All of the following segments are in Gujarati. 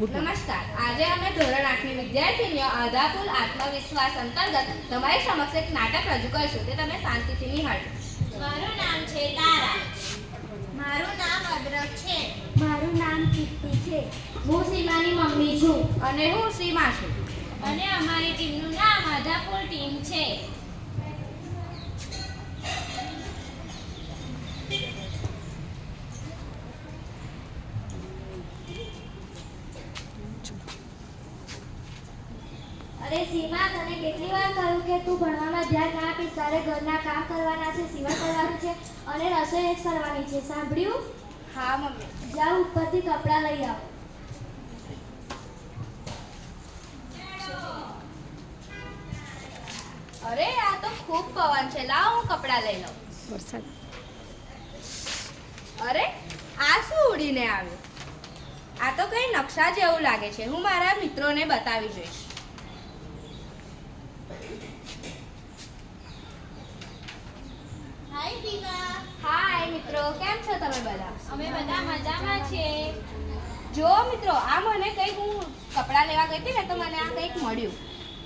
નમસ્કાર. આજે અમે ધોરણ આઠની વિદ્યાર્થીનીઓ આધાપુલ આત્મવિશ્વાસ અંતર્ગત તમારી સમક્ષ એક નાટક રજૂ કરીશું. તે તમે શાંતિથી નિહાળો મારું નામ છે તારા. મારું નામ અદ્રક છે. મારું નામ કીર્તિ છે. હું સીમાની મમ્મી છું. અને હું સીમા છું. અને અમારી ટીમનું નામ આધાપુર ટીમ છે. અરે સીમા તને કેટલી વાર કહ્યું કે તું ભણવામાં ધ્યાન ના આપીશ? તારે ઘરના કામ કરવાના છે સીવા કરવાની છે અને રસોઈ જ કરવાની છે. સાંભળ્યું? હા મમ્મી. જાઓ ઉપરથી કપડાં લઈ આવો. અરે આ તો ખૂબ પવન છે. લાવ હું કપડાં લઈ લઉં. અરે આ શું ઉડીને આવ્યું? આ તો કઈ નકશા જેવું લાગે છે. હું મારા મિત્રોને બતાવી જોઈશ. હાય દીવા હાય મિત્રો. કેમ છો તમે બધા? અમે બધા મજામાં છીએ. જો મિત્રો આ મને કંઈક હું કપડાં લેવા ગઈ હતી ને તો મને આ કંઈક મળ્યું.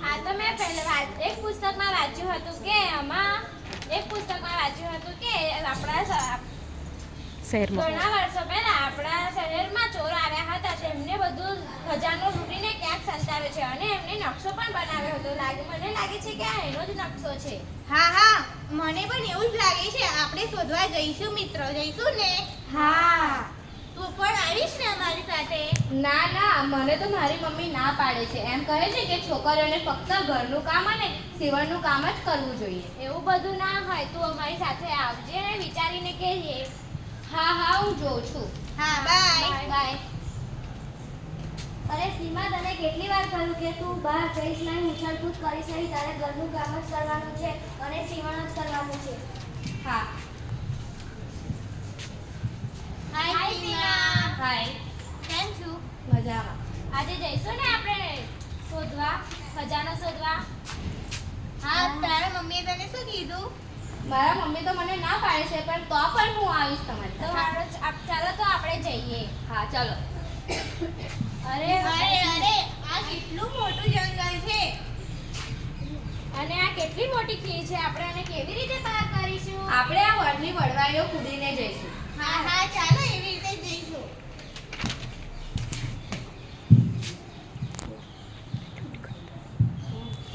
આ તો મેં પહેલા વાંચ- એક પુસ્તકમાં વાંચ્યું હતું કે આમાં એક પુસ્તકમાં વાંચ્યું હતું કે આપણા સ- ઘણા વર્ષો પહેલા આપણા શહેરમાં ચોર આવ્યા હતા તેમને બધું ખજાનો લૂંટીને ક્યાંક સંતાવે છે અને એમને નકશો પણ બનાવ્યો હતો. લાગે મને લાગે છે કે આ એનો જ નકશો છે. હા હા. મને પણ એવું જ લાગે છે. આપણે શોધવા જઈશું મિત્રો. જઈશું ને? હા. તું પણ આવીશ ને અમારી સાથે? ના ના. મને તો મારી મમ્મી ના પાડે છે. એમ કહે છે કે છોકરીઓને ફક્ત ઘરનું કામ અને સીવણનું કામ જ કરવું જોઈએ. એવું બધું ના હોય. તું અમારી સાથે આવજે ને વિચારીને કહેજે. હા હા. હું જોઉં છું. હા બાય બાય. અરે સીમા તને કેટલી વાર કહ્યું કે તું બહાર જઈશ નહીં ઉછળકૂદ કરીશ નહીં તારે ઘરનું કામ જ કરવાનું છે અને સીવણ જ કરવાનું છે. હા. હાય સીમા હાય કેમ છું? મજામાં. આજે જઈશું ને આપણે શોધવા ખજાનો શોધવા? હા તારા મમ્મીએ તને શું કીધું? મારા મમ્મી તો મને ના પાડે છે પણ તો પણ હું આવીશ તમારે તો ચાલો તો આપણે જઈએ. હા ચાલો. અરે અરે અરે આ કેટલું મોટું જંગલ છે. અને આ કેટલી મોટી ખીર છે? આપણે આને કેવી રીતે પાર કરીશું? આપણે આ વડની વડવાઈઓ કૂદીને જઈશું. હા હા ચાલો એવી રીતે જઈશું.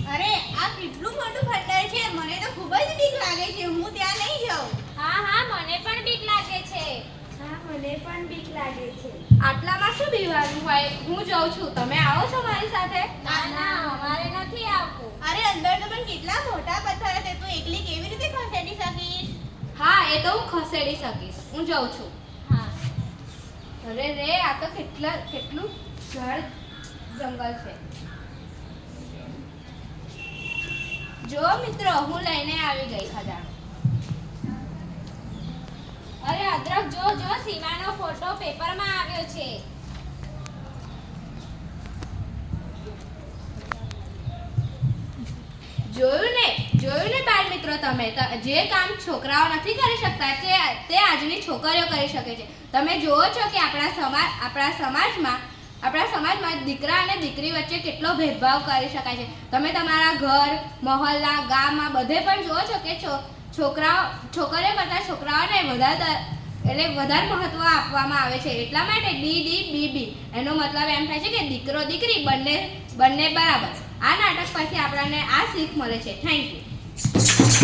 અરે આ કેટલું મોટું ખંડર છે? મને તો ખૂબ જ બીક લાગે છે. હું ત્યાં નહીં જાઉં. હા હા મને પણ મને પણ બીક લાગે છે. આટલામાં શું બીવાનું હોય? હું જાઉં છું. તમે આવો છો મારી સાથે? ના ના અમારે નથી આવવું અરે અંદર તો પણ કેટલા મોટા પથ્થર છે તું એકલી કેવી રીતે ખસેડી શકીશ? હા એ તો હું ખસેડી શકીશ. હું જાઉં છું. હા. અરે રે આ તો કેટલા કેટલું જળ જંગલ છે. જો મિત્રો હું લઈને આવી ગઈ ખજાનો અરે અદ્રક જો જો, સીમાનો ફોટો પેપરમાં આવ્યો છે. જોયું ને જોયું ને બાળ મિત્રો તમે જે કામ છોકરાઓ નથી કરી શકતા, તે તે આજની છોકરીઓ કરી શકે છે. તમે જુઓ છો કે આપણા સમાજ આપણા સમાજમાં આપણા સમાજમાં દીકરા અને દીકરી વચ્ચે કેટલો ભેદભાવ કરી શકાય છે. તમે તમારા ઘર, મહોલ્લા, ગામમાં બધે પણ જુઓ છો કે છો છોકરાઓ છોકરીઓ કરતાં છોકરાઓને વધારે એટલે વધારે મહત્ત્વ આપવામાં આવે છે. એટલા માટે ડી ડી, બી બી. એનો મતલબ એમ થાય છે કે દીકરો, દીકરી બંને બંને બરાબર. આ નાટક પરથી આપણને આ શીખ મળે છે. Thank you